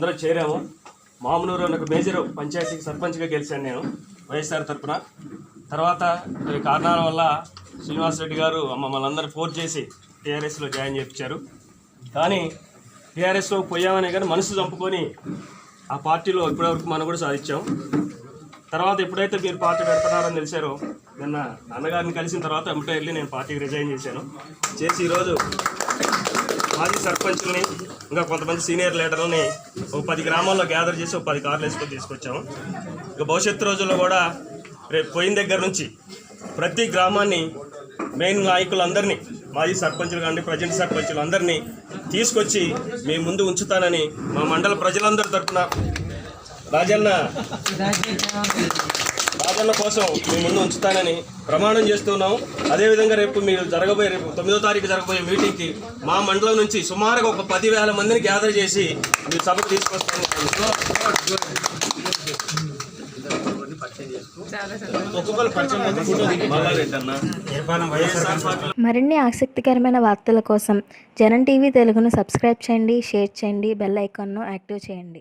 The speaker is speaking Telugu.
అందరూ చేరాము. మామూలు ఒక మేజర్ పంచాయతీకి సర్పంచ్గా గెలిచాను నేను వైఎస్ఆర్ తరఫున తర్వాత కారణాల వల్ల శ్రీనివాస్ రెడ్డి గారు మమ్మల్ని అందరూ ఫోర్స్ చేసి టీఆర్ఎస్లో జాయిన్ చేయించారు. కానీ టీఆర్ఎస్లో పోయామనే కానీ మనసు చంపుకొని ఆ పార్టీలో ఇప్పటివరకు మనం కూడా సాధించాం. తర్వాత ఎప్పుడైతే మీరు పార్టీ పెడుతున్నారని తెలిసారో నిన్న అన్నగారిని కలిసిన తర్వాత వెంటనే వెళ్ళి నేను పార్టీకి రిజైన్ చేశాను. చేసి ఈరోజు మాజీ సర్పంచుల్ని ఇంకా కొంతమంది సీనియర్ లీడర్లని ఒక పది గ్రామాల్లో గ్యాదర్ చేసి ఒక పది కార్లు వేసుకొని తీసుకొచ్చాము. ఇక భవిష్యత్తు రోజుల్లో కూడా రేపు పోయిన దగ్గర నుంచి ప్రతి గ్రామాన్ని మెయిన్ నాయకులందరినీ మాజీ సర్పంచులు కానీ ప్రజెంట్ సర్పంచులు అందరినీ తీసుకొచ్చి మీ ముందు ఉంచుతానని మా మండల ప్రజలందరి తరఫున రాజన్న రాజన్న కోసం మీ ముందు ఉంచుతానని ప్రమాణం చేస్తున్నాం. అదేవిధంగా రేపు మీరు జరగబోయే రేపు తొమ్మిదో తారీఖు జరగబోయే మీటింగ్కి మా మండలం నుంచి సుమారుగా ఒక పదివేల మందిని గ్యాదర్ చేసి మీరు సభకు తీసుకొస్తాను. మరిన్ని ఆసక్తికరమైన వార్తల కోసం జనం టీవీ తెలుగును సబ్స్క్రైబ్ చేయండి షేర్ చేయండి బెల్ ఐకాన్ను యాక్టివ్ చేయండి.